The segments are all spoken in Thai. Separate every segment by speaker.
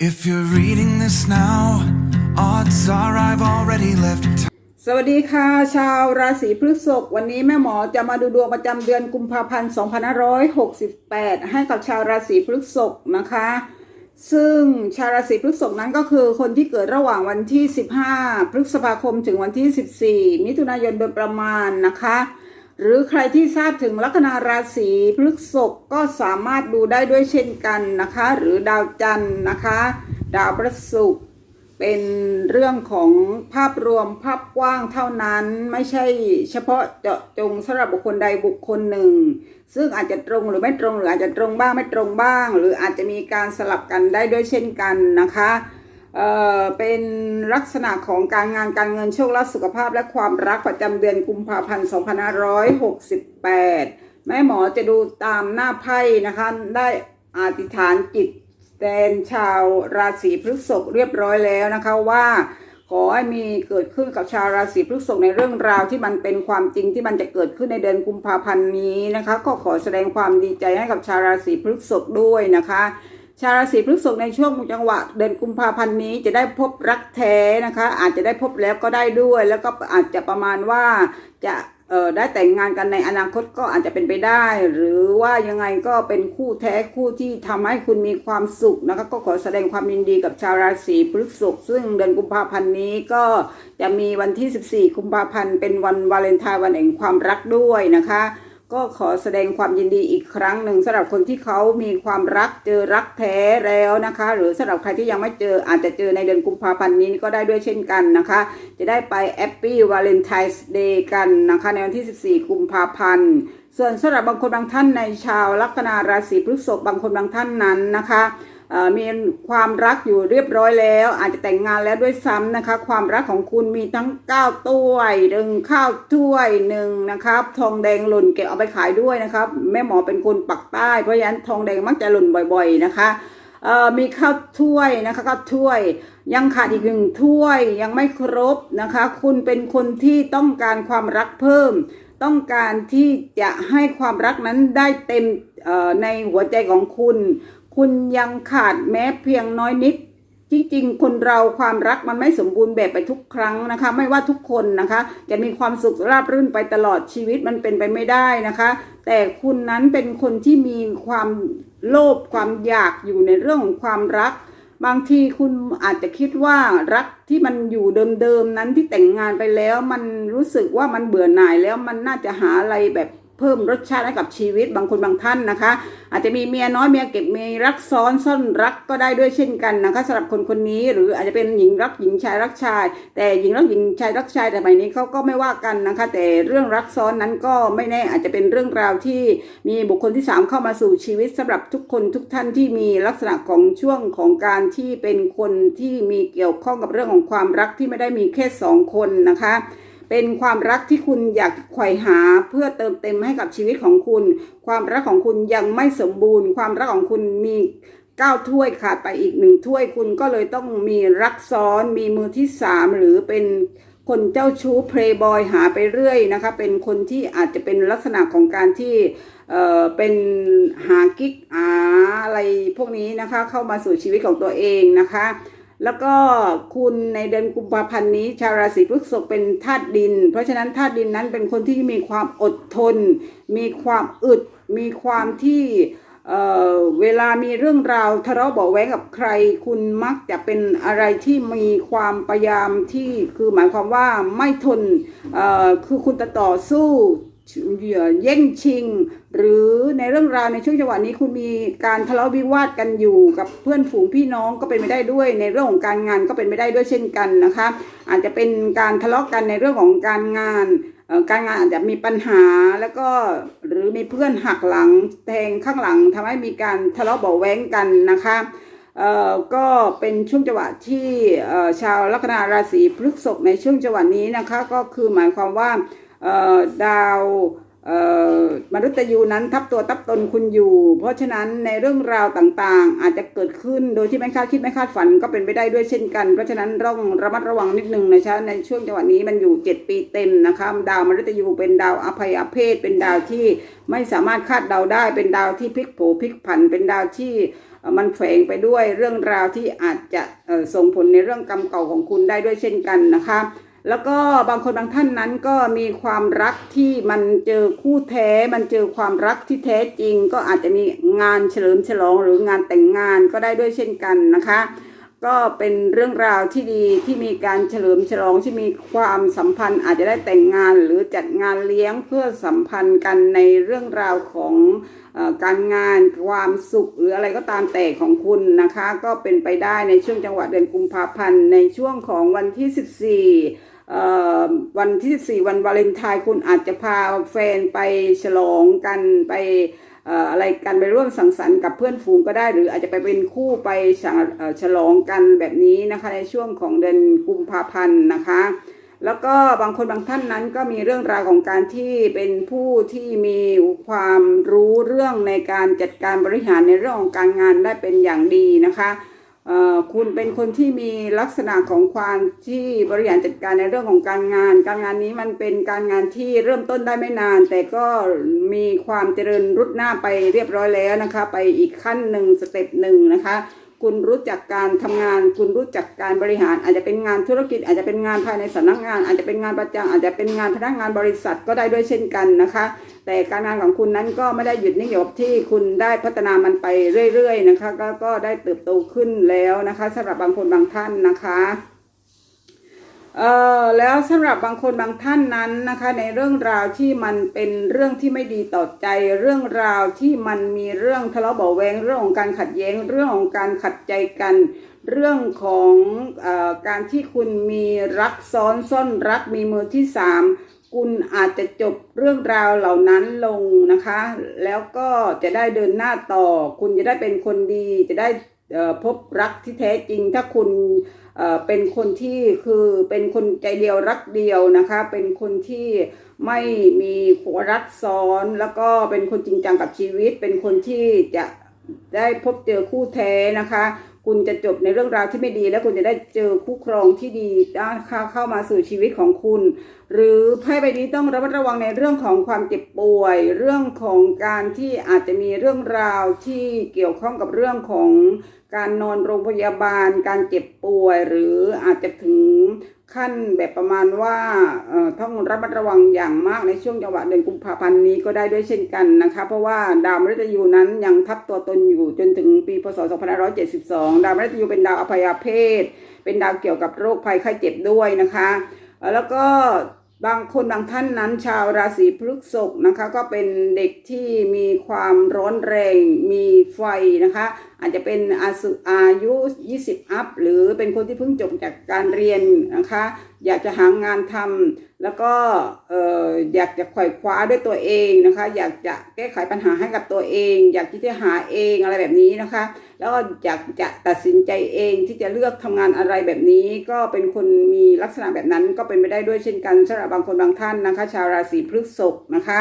Speaker 1: If you're reading this now, odds are I've already left
Speaker 2: สวัสดีค่ะ ชาวราศีพฤษภวันนี้แม่หมอจะมาดูดวงประจำเดือนกุมภาพันธ์2568 ให้กับชาวราศีพฤษภนะคะ ซึ่งชาวราศีพฤษภนั้นก็คือคนที่เกิดระหว่างวันที่ 15 พฤษภาคมถึงวันที่ 14 มิถุนายนโดยประมาณนะคะ หรือใครที่ทราบถึงลัคนาราศีพฤษภก็สามารถดูได้ด้วยเช่นกันนะคะ หรือดาวจันทร์นะคะ ดาวพฤศุกร์เป็นเรื่องของภาพรวมภาพกว้างเท่านั้นไม่ใช่เฉพาะเจาะจงสำหรับบุคคลใดบุคคลหนึ่ง ซึ่งอาจจะตรงหรือไม่ตรงหรืออาจจะตรงบ้างไม่ตรงบ้าง หรืออาจจะมีการสลับกันได้ด้วยเช่นกันนะคะ เอ่อเป็นลักษณะของการงานการเงินโชคลาภสุขภาพและความรักประจำเดือนกุมภาพันธ์2568 แม่หมอจะดูตามหน้าไพ่นะคะ ได้อธิษฐานจิตแทนชาวราศีพฤษภเรียบร้อยแล้วนะคะว่าขอให้มีเกิดขึ้นกับชาวราศีพฤษภในเรื่องราวที่มันเป็นความจริงที่มันจะเกิดขึ้นในเดือนกุมภาพันธ์นี้นะคะ ก็ขอแสดงความดีใจให้กับชาวราศีพฤษภด้วยนะคะ ชาวราศีพฤษภในช่วงจังหวะเดือนกุมภาพันธ์นี้จะได้พบรักแท้นะคะ อาจจะได้พบแล้วก็ได้ด้วย แล้วก็อาจจะประมาณว่าจะเออได้แต่งงานกันในอนาคตก็อาจจะเป็นไปได้ หรือว่ายังไงก็เป็นคู่แท้คู่ที่ทำให้คุณมีความสุขนะคะ ก็ขอแสดงความยินดีกับชาวราศีพฤษภซึ่งเดือนกุมภาพันธ์นี้ก็จะมีวันที่ 14 กุมภาพันธ์เป็นวันวาเลนไทน์วันแห่งความรักด้วยนะคะ ก็ขอแสดงความยินดีอีกครั้งหนึ่งสำหรับคนที่เขามีความรักเจอรักแท้แล้วนะคะ หรือสำหรับใครที่ยังไม่เจออาจจะเจอในเดือนกุมภาพันธ์นี้ก็ได้ด้วยเช่นกันนะคะ จะได้ไปแอปปี้วาเลนไทน์เดย์กันนะคะ ในวันที่ 14 กุมภาพันธ์ส่วนสำหรับบางคนบางท่านในชาวลัคนาราศีพฤษภบางคนบางท่านนั้นนะคะ มีความรักอยู่เรียบร้อยแล้ว อาจจะแต่งงานแล้วด้วยซ้ำนะคะ ความรักของคุณมีทั้ง9ถ้วยหนึ่งข้าวถ้วยหนึ่งนะครับ ทองแดงหล่นเก็บเอาไปขายด้วยนะครับ แม่หมอเป็นคนปักใต้เพราะฉะนั้นทองแดงมักจะหล่นบ่อย ๆนะคะมีข้าวถ้วยนะคะข้าวถ้วย ยังขาดอีกหนึ่งถ้วยยังไม่ครบนะคะ คุณเป็นคนที่ต้องการความรักเพิ่ม ต้องการที่จะให้ความรักนั้นได้เต็มในหัวใจของคุณ คุณยังขาดแม้เพียงน้อยนิด จริงๆ คนเราความรักมันไม่สมบูรณ์แบบไปทุกครั้งนะคะ ไม่ว่าทุกคนนะคะ จะมีความสุขราบรื่นไปตลอดชีวิตมันเป็นไปไม่ได้นะคะ แต่คุณนั้นเป็นคนที่มีความโลภความอยากอยู่ในเรื่องของความรักบางทีคุณอาจจะคิดว่ารักที่มันอยู่เดิมๆนั้นที่แต่งงานไปแล้ว มันรู้สึกว่ามันเบื่อหน่ายแล้วมันน่าจะหาอะไรแบบ เพิ่มรสชาติให้กับชีวิตบางคนบางท่านนะคะ อาจจะมีเมียน้อยเมียเก็บเมียรักซ้อนซ่อนรักก็ได้ด้วยเช่นกันนะคะสำหรับคนคนนี้หรืออาจจะเป็นหญิงรักหญิงชายรักชาย แต่หญิงรักหญิงชายรักชายแต่สมัยนี้เขาก็ไม่ว่ากันนะคะ แต่เรื่องรักซ้อนนั้นก็ไม่แน่อาจจะเป็นเรื่องราวที่มีบุคคลที่สามเข้ามาสู่ชีวิตสำหรับทุกคนทุกท่านที่มีลักษณะของช่วงของการที่เป็นคนที่มีเกี่ยวข้องกับเรื่องของความรักที่ไม่ได้มีแค่สองคนนะคะ เป็นความรักที่คุณอยากไขว่หาเพื่อเติมเต็มให้กับชีวิตของคุณ ความรักของคุณยังไม่สมบูรณ์ ความรักของคุณมีเก้าถ้วยขาดไปอีกหนึ่งถ้วยคุณก็เลยต้องมีรักซ้อนมีมือที่สามหรือเป็นคนเจ้าชู้เพลย์บอยหาไปเรื่อยนะคะเป็นคนที่อาจจะเป็นลักษณะของการที่เอ่อเป็นหากิ๊กหาอะไรพวกนี้นะคะเข้ามาสู่ชีวิตของตัวเองนะคะ แล้วก็คุณในเดือนกุมภาพันธ์นี้ชาวราศีพฤษภเป็นธาตุดิน เพราะฉะนั้นธาตุดินนั้นเป็นคนที่มีความอดทน มีความอึด มีความที่เอ่อเวลามีเรื่องราวทะเลาะเบาะแว้งกับใคร คุณมักจะเป็นอะไรที่มีความพยายามที่คือหมายความว่าไม่ทนเอ่อคือคุณจะต่อสู้ แย่งชิง หรือในเรื่องราวในช่วงจังหวะนี้คุณมีการทะเลาะวิวาทกันอยู่กับเพื่อนฝูงพี่น้องก็เป็นไม่ได้ด้วย ในเรื่องของการงานก็เป็นไม่ได้ด้วยเช่นกันนะคะ อาจจะเป็นการทะเลาะกันในเรื่องของการงานการงานอาจจะมีปัญหาแล้วก็หรือมีเพื่อนหักหลังแทงข้างหลังทำให้มีการทะเลาะเบาแว้งกันนะคะเอ่อก็เป็นช่วงจังหวะที่ชาวลัคนาราศีพฤษภในช่วงจังหวะนี้นะคะ ก็คือหมายความว่า ดาวมนุษย์ยูนั้นทับตัวทับตนคุณอยู่ เพราะฉะนั้นในเรื่องราวต่างๆ อาจจะเกิดขึ้นโดยที่ไม่คาดคิดไม่คาดฝันก็เป็นไปได้ด้วยเช่นกัน เพราะฉะนั้นต้องระมัดระวังนิดนึงนะคะในช่วงจังหวะนี้มันอยู่ 7 ปีเต็มนะคะดาวมนุษย์ยูเป็นดาวอภัยอเพศเป็นดาวที่ไม่สามารถคาดเดาได้ เป็นดาวที่พลิกโผพลิกผันเป็นดาวที่มันแฝงไปด้วยเรื่องราวที่อาจจะส่งผลในเรื่องกรรมเก่าของคุณได้ด้วยเช่นกันนะคะ แล้วก็บางคนบางท่านนั้นก็มีความรักที่มันเจอคู่แท้ มันเจอความรักที่แท้จริง ก็อาจจะมีงานเฉลิมฉลองหรืองานแต่งงานก็ได้ด้วยเช่นกันนะคะ ก็เป็นเรื่องราวที่ดีที่มีการเฉลิมฉลองที่มีความสัมพันธ์ อาจจะได้แต่งงานหรือจัดงานเลี้ยงเพื่อสัมพันธ์กันในเรื่องราวของอการงานความสุขหรืออะไรก็ตามแต่ของคุณนะคะ ก็เป็นไปได้ในช่วงจังหวะเดือนกุมภาพันธ์ในช่วงของวันที่ 14เอ่ วันที่ 4 วันวาเลนไทน์คุณอาจจะพาแฟนไปฉลองกันไปอะไรกันไปร่วมสังสรรค์กับเพื่อนฝูงก็ได้ หรืออาจจะไปเป็นคู่ไปฉลองกันแบบนี้นะคะในช่วงของเดือนกุมภาพันธ์นะคะ แล้วก็บางคนบางท่านนั้นก็มีเรื่องราวของการที่เป็นผู้ที่มีความรู้เรื่องในการจัดการบริหารในเรื่องของการงานได้เป็นอย่างดีนะคะ คุณเป็นคนที่มีลักษณะของความที่บริหารจัดการในเรื่องของการงาน การงานนี้มันเป็นการงานที่เริ่มต้นได้ไม่นาน แต่ก็มีความเจริญรุดหน้าไปเรียบร้อยแล้วนะคะ ไปอีกขั้นหนึ่งสเต็ปหนึ่งนะคะ คุณรู้จักการทำงาน คุณรู้จักการบริหาร อาจจะเป็นงานธุรกิจ อาจจะเป็นงานภายในสำนักงาน อาจจะเป็นงานประจำอาจจะเป็นงานพนักงานบริษัทก็ได้ด้วยเช่นกันนะคะ แต่การงานของคุณนั้นก็ไม่ได้หยุดนิ่งอยู่กับที่คุณได้พัฒนามันไปเรื่อยๆนะคะก็ก็ได้เติบโตขึ้นแล้วนะคะสำหรับบางคนบางท่านนะคะ เอ่อแล้วสำหรับบางคนบางท่านนั้นนะคะ ในเรื่องราวที่มันเป็นเรื่องที่ไม่ดีต่อใจ เรื่องราวที่มันมีเรื่องทะเลาะเบาะแวงเรื่องของการขัดแย้ง เรื่องของการขัดใจกัน เรื่องของออการที่คุณมีรักซ้อนซ่อนรักมีมือที่สามคุณอาจจะจบเรื่องราวเหล่านั้นลงนะคะ แล้วก็จะได้เดินหน้าต่อ คุณจะได้เป็นคนดีจะได้พบรักที่แท้จริง ถ้าคุณ เป็นคนที่คือเป็นคนใจเดียวรักเดียวนะคะ เป็นคนที่ไม่มีหัวรักซ้อน แล้วก็เป็นคนจริงจังกับชีวิต เป็นคนที่จะได้พบเจอคู่แท้นะคะ คุณจะจบในเรื่องราวที่ไม่ดี แล้วคุณจะได้เจอคู่ครองที่ดีนะคะเข้ามาสู่ชีวิตของคุณ หรือไพ่ใบนี้ต้องระมัดระวังในเรื่องของความเจ็บป่วย เรื่องของการที่อาจจะมีเรื่องราวที่เกี่ยวข้องกับเรื่องของการนอนโรงพยาบาล การเจ็บป่วย หรืออาจจะถึงขั้นแบบประมาณว่าเอ่อต้องระมัดระวังอย่างมากในช่วงจังหวะเดือนกุมภาพันธ์นี้ก็ได้ด้วยเช่นกันนะคะ เพราะว่าดาวมฤตยูนั้นยังทับตัวตนอยู่จนถึงปีพศ 2572 ดาวมฤตยูเป็นดาวอภัยเพศ เป็นดาวเกี่ยวกับโรคภัยไข้เจ็บด้วยนะคะ แล้วก็ บางคนบางท่านนั้นชาวราศีพฤษภนะคะ ก็เป็นเด็กที่มีความร้อนแรง มีไฟนะคะ อาจจะเป็นอายุอายุ 20 อัพ หรือเป็นคนที่เพิ่งจบจากการเรียนนะคะ อยากจะหางานทำแล้วก็อออยากจะไขว่คว้าด้วยตัวเองนะคะ อยากจะแก้ไขปัญหาให้กับตัวเอง อยากที่จะหาเองอะไรแบบนี้นะคะ แล้วก็อยากจะตัดสินใจเองที่จะเลือกทำงานอะไรแบบนี้ ก็เป็นคนมีลักษณะแบบนั้นก็เป็นไปได้ด้วยเช่นกันสำหรับบางคนบางท่านนะคะ ชาวราศีพฤษภนะคะ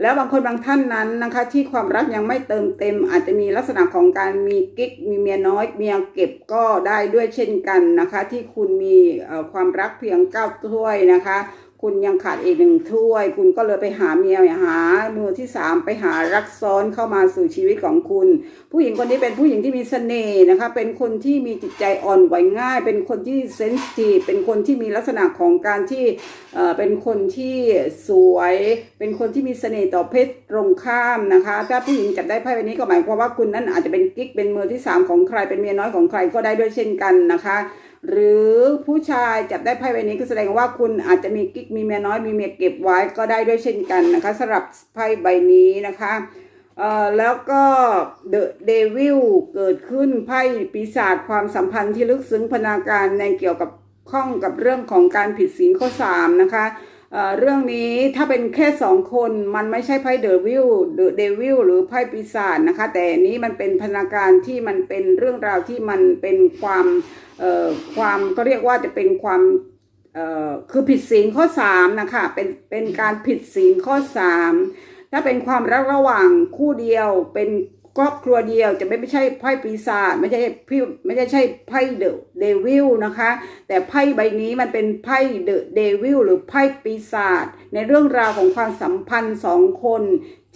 Speaker 2: แล้วบางคนบางท่านนั้นนะคะ ที่ความรักยังไม่เติมเต็ม อาจจะมีลักษณะของการมีกิ๊กมีเมียน้อยเมียเก็บก็ได้ด้วยเช่นกันนะคะ ที่คุณมีความรักเพียงเก้าถ้วยนะคะ คุณยังขาดอีกหนึ่งถ้วย คุณก็เลยไปหาเมียหามือที่สามไปหารักซ้อนเข้ามาสู่ชีวิตของคุณ ผู้หญิงคนนี้เป็นผู้หญิงที่มีเสน่ห์นะคะ เป็นคนที่มีจิตใจอ่อนไหวง่าย เป็นคนที่เซนซิทีฟเป็นคนที่มีลักษณะของการที่เอ่อเป็นคนที่สวย เป็นคนที่มีเสน่ห์ต่อเพศตรงข้ามนะคะ ถ้าผู้หญิงจับได้ไพ่ใบนี้ก็หมายความว่าคุณนั้นอาจจะเป็นกิ๊กเป็นมือที่สามของใครเป็นเมียน้อยของใครก็ได้ด้วยเช่นกันนะคะ หรือผู้ชายจับได้ไพ่ใบนี้ก็แสดงว่าคุณอาจจะมีกิ๊กมีเมียน้อยมีเมียเก็บไว้ก็ได้ด้วยเช่นกันนะคะสำหรับไพ่ใบนี้นะคะเอ่อแล้วก็เดอะเดวิลเกิดขึ้นไพ่ปีศาจความสัมพันธ์ที่ลึกซึ้งพนาการในเกี่ยวกับข้องกับเรื่องของการผิดศีลข้อสามนะคะ เรื่องนี้ถ้าเป็นแค่สองคนมันไม่ใช่ไพ่เดวิลเดอเดวิลหรือไพ่ปีศาจนะคะ แต่นนี้มันเป็นพนาการที่มันเป็นเรื่องราวที่มันเป็นความเอ่อความก็เรียกว่าจะเป็นความเอ่อคือผิดศีลข้อสามนะคะเป็นเป็นการผิดศีลข้อสามถ้าเป็นความรักระหว่างคู่เดียวเป็น ครอบครัวเดียวจะไม่ไม่ใช่ไพ่ปีศาจไม่ใช่พี่ไม่ใช่ใช่ไพ่เดอะเดวิลนะคะ แต่ไพ่ใบนี้มันเป็นไพ่เดอะเดวิลหรือไพ่ปีศาจในเรื่องราวของความสัมพันธ์สองคน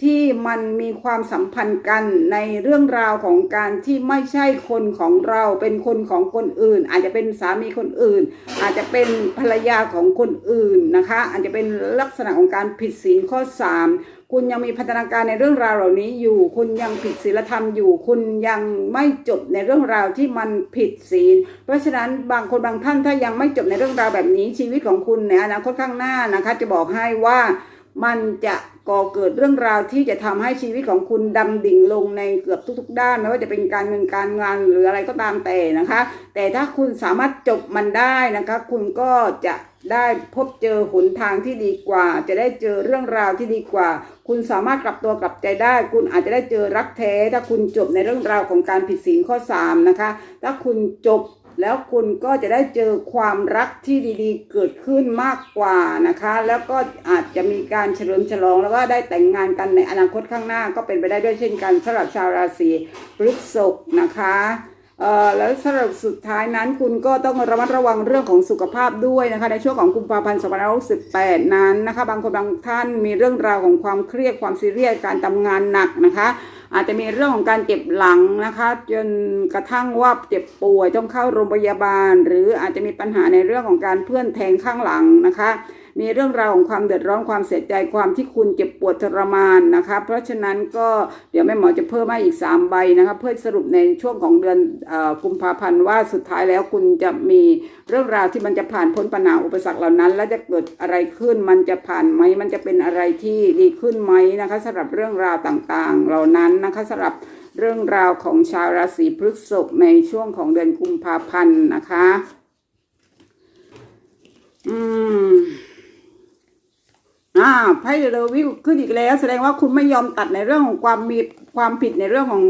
Speaker 2: ที่มันมีความสัมพันธ์กันในเรื่องราวของการที่ไม่ใช่คนของเราเป็นคนของคนอื่น อาจจะเป็นสามีคนอื่น อาจจะเป็นภรรยาของคนอื่นนะคะ อาจจะเป็นลักษณะของการผิดศีลข้อ 3 คุณยังมีพัฒนาการในเรื่องราวเหล่านี้อยู่ คุณยังผิดศีลธรรมอยู่ คุณยังไม่จบในเรื่องราวที่มันผิดศีล เพราะฉะนั้นบางคนบางท่านถ้ายังไม่จบในเรื่องราวแบบนี้ชีวิตของคุณในอนาคตข้างหน้านะคะ จะบอกให้ว่ามันจะ ก่อเกิดเรื่องราวที่จะทำให้ชีวิตของคุณดำดิ่งลงในเกือบทุก ๆ ด้านไม่ว่าจะเป็นการเงินการงานหรืออะไรก็ตามแต่นะคะ แต่ถ้าคุณสามารถจบมันได้นะคะ คุณก็จะได้พบเจอหนทางที่ดีกว่า จะได้เจอเรื่องราวที่ดีกว่า คุณสามารถกลับตัวกลับใจได้ คุณอาจจะได้เจอรักแท้ ถ้าคุณจบในเรื่องราวของการผิดศีลข้อ3นะคะ ถ้าคุณจบ แล้วคุณก็จะได้เจอความรักที่ดีๆ เกิดขึ้นมากกว่านะคะ แล้วก็อาจจะมีการเฉลิมฉลองแล้วก็ได้แต่งงานกันในอนาคตข้างหน้าก็เป็นไปได้ด้วยเช่นกันสำหรับชาวราศีพฤษภนะคะ แล้วสำหรับสุดท้ายนั้นคุณก็ต้องระมัดระวังเรื่องของสุขภาพด้วยนะคะในช่วงของกุมภาพันธ์2568 นั้นนะคะ บางคนบางท่านมีเรื่องราวของความเครียดความซีเรียสการทำงานหนักนะคะ อาจจะมีเรื่องของการเจ็บหลังนะคะ จนกระทั่งว่าเจ็บป่วยต้องเข้าโรงพยาบาล หรืออาจจะมีปัญหาในเรื่องของการเพื่อนแทงข้างหลังนะคะ มีเรื่องราวของความเดือดร้อนความเสียใจความที่คุณเจ็บปวดทรมานนะคะ เพราะฉะนั้นก็เดี๋ยวแม่หมอจะเพิ่มให้อีก 3 ใบนะคะเพื่อสรุปในช่วงของเดือนกุมภาพันธ์ว่าสุดท้ายแล้วคุณจะมีเรื่องราวที่มันจะผ่านพ้นปัญหาอุปสรรคเหล่านั้น แล้วจะเกิดอะไรขึ้นมันจะผ่านไหมมันจะเป็นอะไรที่ดีขึ้นไหมนะคะสำหรับเรื่องราวต่างๆ เหล่านั้นนะคะสำหรับเรื่องราวของชาวราศีพฤษภในช่วงของเดือนกุมภาพันธ์นะคะ อืม อ่าไพ่เดวิลขึ้นอีกแล้ว แสดงว่าคุณไม่ยอมตัดในเรื่องของความมีความผิดในเรื่องของ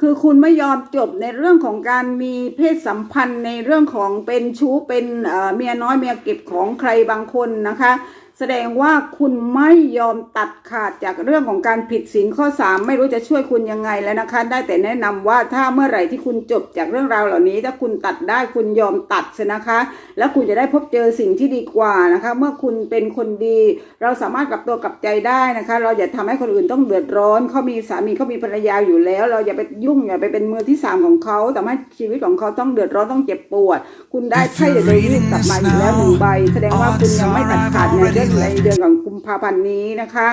Speaker 2: คือคุณไม่ยอมจบในเรื่องของการมีเพศสัมพันธ์ในเรื่องของเป็นชู้เป็นเอ่อเมียน้อยเมียเก็บของใครบางคนนะคะ แสดงว่าคุณไม่ยอมตัดขาดจากเรื่องของการผิดศีลข้อ 3 ไม่รู้จะช่วยคุณยังไงแล้วนะคะ ได้แต่แนะนำว่าถ้าเมื่อไหร่ที่คุณจบจากเรื่องราวเหล่านี้ ถ้าคุณตัดได้คุณยอมตัดสียนะคะ แล้วคุณจะได้พบเจอสิ่งที่ดีกว่านะคะ เมื่อคุณเป็นคนดี เราสามารถกลับตัวกลับใจได้นะคะ เราอย่าทำให้คนอื่นต้องเดือดร้อนเขามีสามีเขามีภรรยาอยู่แล้ว เราอย่าไปยุ่งอย่าไปเป็นมือที่สามของเขาแต่ให้ชีวิตของเขาต้องเดือดร้อนต้องเจ็บปวด คุณได้ไพ่เดอะเดวิลกลับมาอยู่แล้วหนึ่งใบ แสดงว่าคุณยังไม่ตัดขาดในเรื่องในเดือนของกุมภาพันธ์นี้นะคะ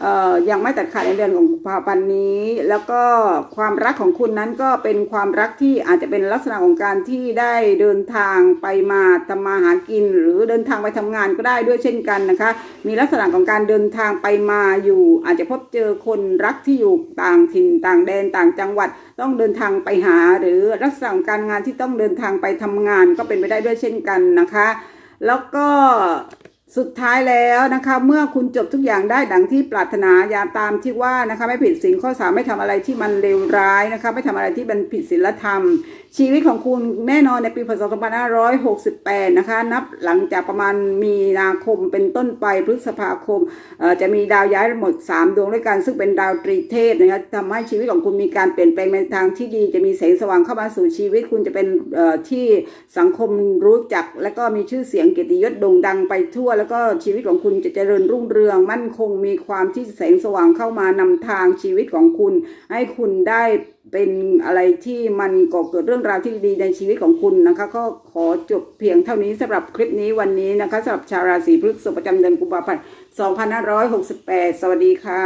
Speaker 2: เอ่อยังไม่ตัดขาดในเดือนของกุมภาพันธ์นี้ แล้วก็ความรักของคุณนั้นก็เป็นความรักที่อาจจะเป็นลักษณะของการที่ได้เดินทางไปมาทำมาหากิน หรือเดินทางไปทำงานก็ได้ด้วยเช่นกันนะคะ มีลักษณะของการเดินทางไปมาอยู่ อาจจะพบเจอคนรักที่อยู่ต่างถิ่นต่างแดนต่างจังหวัด ต้องเดินทางไปหา หรือลักษณะของการงานที่ต้องเดินทางไปทำงานก็เป็นไปได้ด้วยเช่นกันนะคะ แล้วก็ สุดท้ายแล้วนะคะ เมื่อคุณจบทุกอย่างได้ดังที่ปรารถนาอย่าตามที่ว่านะคะ ไม่ผิดศีลข้อสามไม่ทำอะไรที่มันเลวร้ายนะคะ ไม่ทำอะไรที่มันผิดศีลธรรม ชีวิตของคุณแน่นอนในปีพศ2568 นะคะ นับหลังจากประมาณมีนาคมเป็นต้นไปพฤษภาคมจะมีดาวย้ายหมด 3 ดวงด้วยกัน ซึ่งเป็นดาวตรีเทพนะคะทำให้ชีวิตของคุณมีการเปลี่ยนแปลงในทางที่ดี จะมีแสงสว่างเข้ามาสู่ชีวิต คุณจะเป็นที่สังคมรู้จัก และก็มีชื่อเสียงเกียรติยศโด่งดังไปทั่วแล้วก็ชีวิตของคุณจะเจริญรุ่งเรือง มั่นคงมีความที่แสงสว่างเข้ามานำทางชีวิตของคุณ ให้คุณได้เป็นอะไรที่มันก่อเกิดเรื่องราวที่ดีในชีวิตของคุณนะคะ ก็ขอจบเพียงเท่านี้สำหรับคลิปนี้วันนี้นะคะสำหรับชาวราศีพฤษภประจำเดือนกุมภาพันธ์2568 สวัสดีค่ะ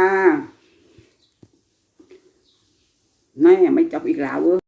Speaker 2: แม่ไม่จบอีกแล้วเว้